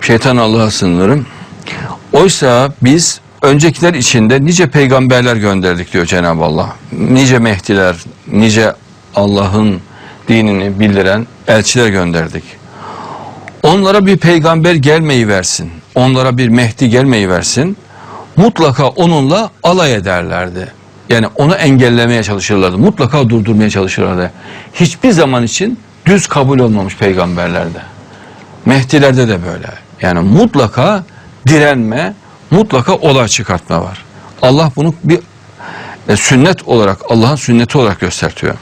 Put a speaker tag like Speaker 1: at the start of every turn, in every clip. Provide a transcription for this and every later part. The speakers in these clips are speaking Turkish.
Speaker 1: Şeytan Allah'a sığınırım. Oysa biz öncekiler içinde nice peygamberler gönderdik diyor Cenab-ı Allah. Nice Mehdiler, nice Allah'ın dinini bildiren elçiler gönderdik. Onlara bir peygamber gelmeyi versin. Onlara bir Mehdi gelmeyi versin. Mutlaka onunla alay ederlerdi. Yani onu engellemeye çalışırlardı. Mutlaka durdurmaya çalışırlardı. Hiçbir zaman için düz kabul olmamış peygamberlerde. Mehdilerde de böyle. Yani mutlaka direnme, mutlaka olay çıkartma var. Allah bunu bir e, sünnet olarak, Allah'ın sünneti olarak göstertiyor.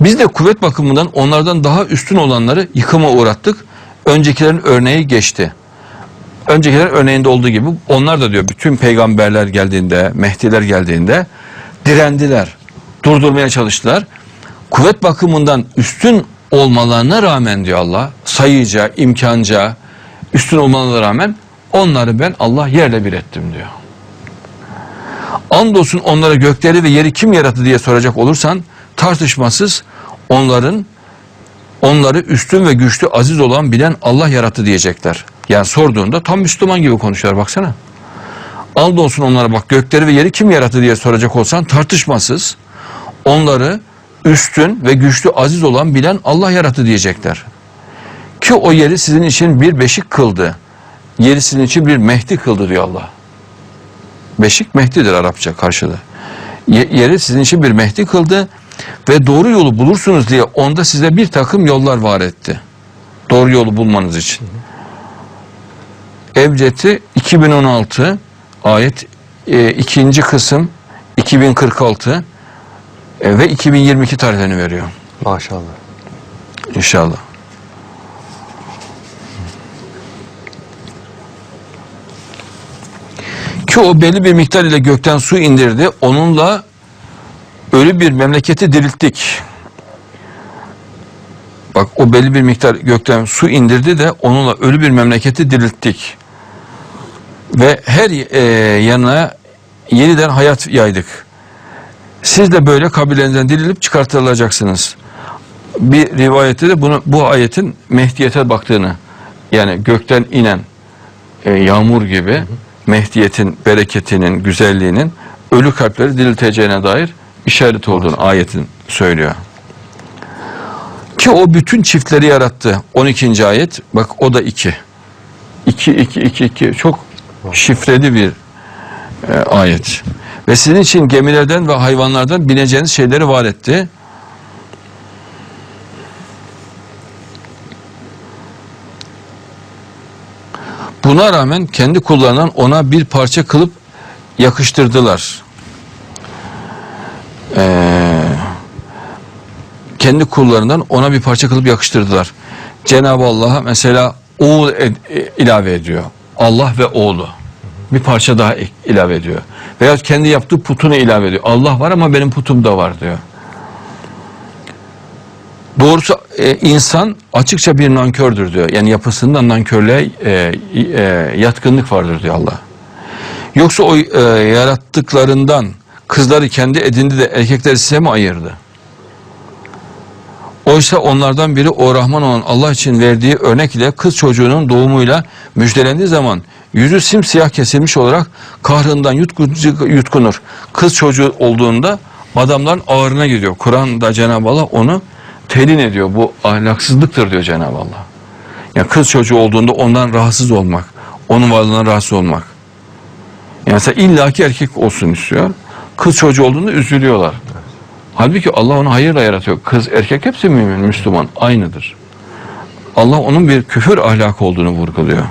Speaker 1: Biz de kuvvet bakımından onlardan daha üstün olanları yıkıma uğrattık. Öncekilerin örneği geçti. Öncekiler örneğinde olduğu gibi onlar da diyor bütün peygamberler geldiğinde, Mehdiler geldiğinde direndiler. Durdurmaya çalıştılar. Kuvvet bakımından üstün olmalarına rağmen diyor Allah, sayıca, imkanca, üstün olmalarına rağmen onları ben Allah yerle bir ettim diyor. Andolsun onlara gökleri ve yeri kim yarattı diye soracak olursan tartışmasız onların onları üstün ve güçlü aziz olan bilen Allah yarattı diyecekler. Yani sorduğunda tam Müslüman gibi konuşuyorlar baksana. Andolsun onlara bak gökleri ve yeri kim yarattı diye soracak olsan tartışmasız onları üstün ve güçlü aziz olan bilen Allah yarattı diyecekler. Ki o yeri sizin için bir beşik kıldı. Yeri sizin için bir mehdi kıldı diyor Allah. Beşik Mehdi'dir Arapça karşılığı. Ye- Yeri sizin için bir Mehdi kıldı ve doğru yolu bulursunuz diye onda size bir takım yollar var etti. Doğru yolu bulmanız için. Ebced'i 2016 ayet e, ikinci kısım 2046 e, ve 2022 tarihlerini veriyor.
Speaker 2: Maşallah.
Speaker 1: İnşallah. Ki o belli bir miktar ile gökten su indirdi. Onunla ölü bir memleketi dirilttik. Bak o belli bir miktar gökten su indirdi de onunla ölü bir memleketi dirilttik. Ve her e, yana yeniden hayat yaydık. Siz de böyle kabilenizden dirilip çıkartılacaksınız bir rivayette de bunu bu ayetin Mehdiyete baktığını yani gökten inen e, yağmur gibi Mehdiyetin bereketinin, güzelliğinin ölü kalpleri dirilteceğine dair işaret olduğunu ayetin söylüyor. Ki o bütün çiftleri yarattı. 12. ayet. Bak o da 2. 2 2 2 2 çok şifreli bir e, ayet. Ve sizin için gemilerden ve hayvanlardan bineceğiniz şeyleri var etti. Buna rağmen kendi kullarından ona bir parça kılıp yakıştırdılar. Ee, kendi kullarından ona bir parça kılıp yakıştırdılar. Cenab-ı Allah'a mesela oğul e, ilave ediyor. Allah ve oğlu. Bir parça daha ilave ediyor. Veya kendi yaptığı putunu ilave ediyor. Allah var ama benim putum da var diyor. Doğrusu e, insan açıkça bir nankördür diyor. Yani yapısında nankörlüğe e, e, yatkınlık vardır diyor Allah. Yoksa o e, yarattıklarından kızları kendi edindi de erkekleri size mi ayırdı? Oysa onlardan biri o Rahman olan Allah için verdiği örnek ile kız çocuğunun doğumuyla müjdelendiği zaman yüzü simsiyah kesilmiş olarak kahrından yutkun- yutkunur. Kız çocuğu olduğunda adamların ağırına gidiyor. Kur'an'da Cenab-ı Allah onu telin ediyor. Bu ahlaksızlıktır diyor Cenab-ı Allah. Yani kız çocuğu olduğunda ondan rahatsız olmak, onun varlığından rahatsız olmak. Yani mesela illaki erkek olsun istiyor. Kız çocuğu olduğunda üzülüyorlar. Halbuki Allah onu hayırla yaratıyor. Kız erkek hepsi mümin, Müslüman. Aynıdır. Allah onun bir küfür ahlakı olduğunu vurguluyor.